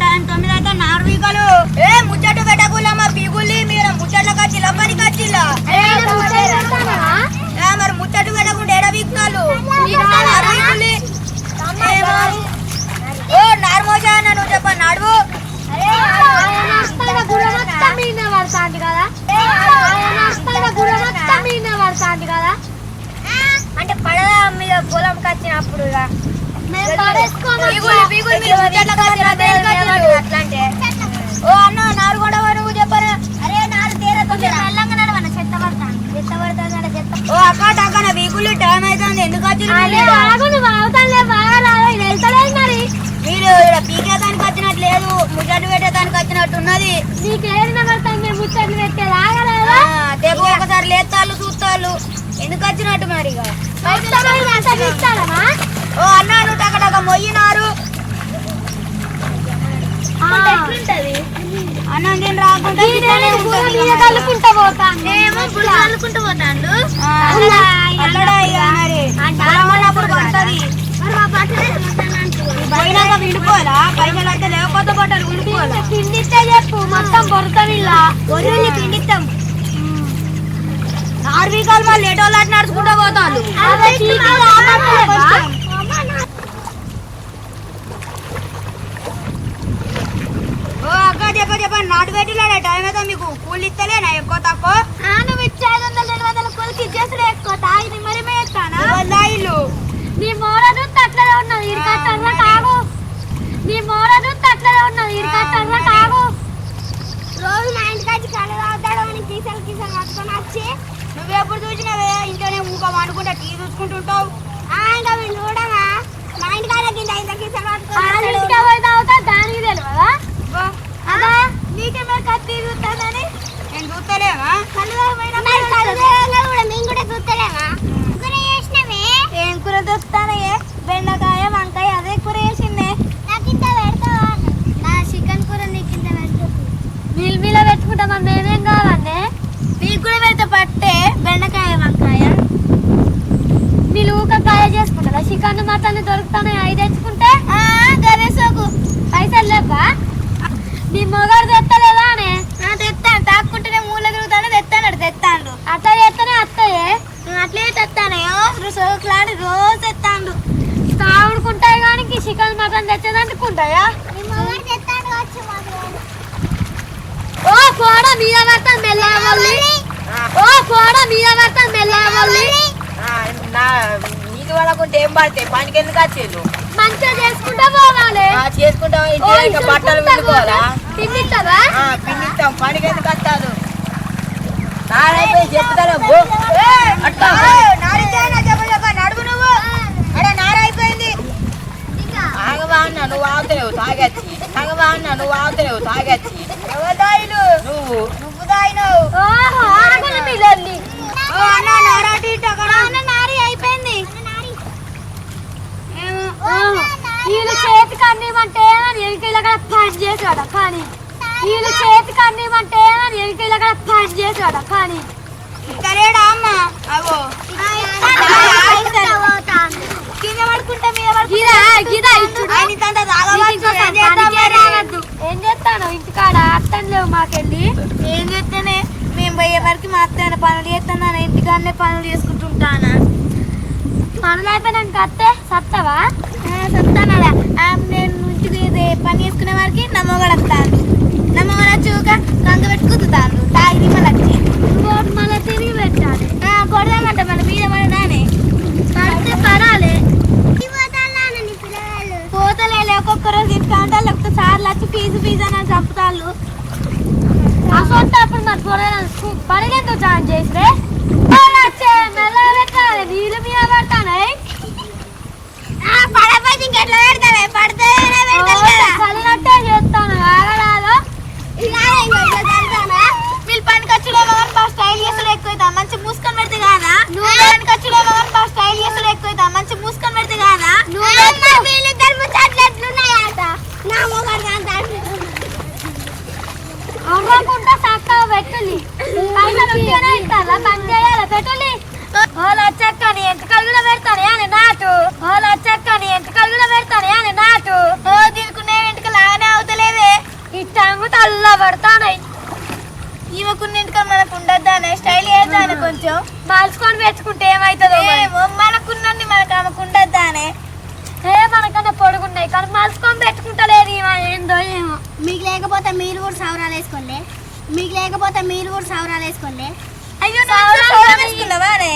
Time తొమ్మిది అయితే నాలుగు వీకలు ఏ ముచ్చట పెట్టకులమ్మ పీగులి మీరు ముచ్చట్ల కచ్చిలా పని కచ్చిలా మరి ముచ్చట పెట్టకుండా ఎడ వీక్నాలు? ఓ నార్మోజా అన్న నువ్వు చెప్ప నడువు. అంటే పడదా మీద పొలం కచ్చినప్పుడు ఇక పీగులు పీగులు మీరు ముచ్చట్ల కచ్చిలా అట్లాంటే ఓ అన్న నారు కూడా నువ్వు చెప్పరా అరే నారు తీరకుండా మెల్లంగా నడవన్న చెత్త పడతాను చెత్త పడతాను చెత్త ఓ అక్క టక్కన వీకులు టైం అవుతుంది ఎందుకు మీరు? ఈడ పీకేదానికి వచ్చినట్టు లేదు ముచ్చట్లు పెట్టేదానికి వచ్చినట్టు ఉన్నది ఆ, తెగ ఒకసారి లేస్తాళ్ళు చూస్తాళ్ళు. ఎందుకు వచ్చినట్టు మరి ఓ అన్న నువ్వు టక టక మొయ్యినారు. అన్నం తిని రాకుండా. ఏమో పుల్ల చల్లుకుంటూ విడిపోవాలా పైసలు అయితే లేకపోతే బట్టలు విడిపోవాలా పిండిస్తే చెప్పు మొత్తం ఇలా ఒరువుల్ని పిండిస్తాం నార్వీకాలు మళ్ళీ లేటోళ్ళు నడుచుకుంటా నడుచుకుంటూ పోతాను నాటు పెట్టిలాడే టైం అయితే మీకు కూలి ఇస్తలేనా? ఎక్కువ తక్కువ? నువ్వు ఇచ్చే ఐదు వందలు రెండు వందల కొలికి ఇచ్చేసుడు ఎక్కువ. తాగి మరి మేస్తానా ఇల్లు. నీ మోడలు అట్లనే ఉన్నది ఇరుకట్టర్రా కాగు నీ మోడలు అట్లనే ఉన్నది ఇరుకట్టర్రా కాగు రోజు మా ఇంటికి కళ్ళు తాగుతాడు అని కీసలు కీసలు పట్టుకొని వచ్చి నువ్వెప్పుడు చూసినావే ఇంట్లోనే ఊక వండుకుంటా టీ చూసుకుంటుంటావు ఇంకా వీళ్ళు చూడగా మా ఇంటికాడ కింద తాగుతా దానికి తెలియదా? దొరుకుతానే అవి తెచ్చుకుంటే? గణేశోకు పైసలు లేవా నీ మొగాడు తెత్తలేదా అనే? తెస్తాను తాక్కుంటేనే మూల తిరుగుతాను తెస్తాను తెస్తాను అట్లా చేస్తేనే అత్తయ్యే? అట్లే తెస్తానయ్యో సోకులాడి రోజు తెస్తాడు తాగుడుకుంటాయి కానీ చికెన్ మటన్ తెచ్చేదంటుకుంటాయా ఓ కోడ మీద పడతాను మళ్ళీ. ఓ కోడ మీద పడతాను మెల్లగా మళ్ళీ నీకు పడకుంటే ఏం పడతాయి? పనికి ఎందుకు వచ్చేది మంచిగా చేసుకుంటా పోవాలి. చేసుకుంటాం ఇంకా బట్టలు. తిండిస్తావా పనికి ఎందుకు వస్తాను చెప్తాను బో అట్లా నడువు నువ్వు. అడే నారైపోయింది ఆగవా అన్న? నువ్వు ఆగుతలేవు తాగచ్చి అన్న? నువ్వు ఆగుతలేవు తాగచ్చి ఎవరు నువ్వు. నువ్వు దాయినవు వీళ్ళు చేతికి అన్నిమంటే అని ఎనికలు అక్కడ పని చేసాడ కానీ వీళ్ళు చేతికి అన్నిమంటే అని ఎనికలు అక్కడ పని చేసాడ కానీ ఇక్కడేడా అమ్మ. అవో కింద పడుకుంటా మీద గిదా. ఏం చేస్తాను? ఇంటికాడ అర్థం లేవు మాకెళ్ళి. ఏం చేస్తేనే? మేము పోయే వరకు మా అత్తయ్య పనులు చేస్తున్నాను ఇంటికాడనే పనులు చేసుకుంటుంటానా పనులు అయిపోయినాక అత్తే సత్తవా? నేను ఇంటికి ఇది పని చేసుకునే వారికి నమ్మగడు వస్తాను నమ్మగడు వచ్చి ఊక కంగ పెట్టి కుదుతాను తాగి మళ్ళీ వచ్చి. మళ్ళీ తిరిగి పెట్టాలి. కొడదామంట మన మీద పడదానే పడితే పడాలి. పోతలే ఒక్కొక్క రోజు ఉంటారు లేకపోతే సార్లు వచ్చి ఫీజు ఫీజు అని చంపుతాళ్ళు. అసొంటప్పుడు మరి పొలం పడినందుకు జాయిన్ చేస్తే వచ్చే మెల్లగా పెట్టాలి నీళ్ళు మీద పడతానే పడపోతే ఇంకెట్లా పెడతావే పడితే చల్లినట్టే చేస్తాను ఆగడాలో వీళ్ళు పని ఖర్చులో కానీ బాగా స్టైల్ చేసులు ఎక్కువ మంచి మూసుకొని పెడితే కాదా నువ్వు పని ఖర్చులో కానీ బాగా స్టైల్ చేసులు ఎక్కువ మంచి మూసుకొని పెడితే కాదా వీళ్ళిద్దరు ముచ్చట్లు ఎట్లున్నాయట నా మొగడు అవ్వకుండా చక్కగా పెట్టులి పైసలు ఉంటేనే ఇస్తారా పని చేయాలి పెట్టులి ఓ లచ్చక్క నీ ఎంత కలుగులో పెడతానే అని నాటు ఓ లచ్చక్క నీ ఎంత కలుగులో పెడతానే అని నాటు ఓ దీనికి వెంటక లాగానే అవుతలేదు వేసుకొని మనకు ఉండద్దానే స్టైల్ వేద్దానే కొంచెం. మలుచుకొని పెట్టుకుంటే ఏమవుతుందో. ఏమో మనకున్నది మనకు ఆమెకు ఉండద్దానే ఏ మనకన్నా పొడుగున్నాయి. కానీ మలుచుకొని పెట్టుకుంటలేదు ఏందో ఏమో. మీకు లేకపోతే మీరు కూడా సవరాలు వేసుకోండి. మీకు లేకపోతే మీరు కూడా సవరాలు వేసుకోండి. అయ్యో సవరం వేసుకున్నావానే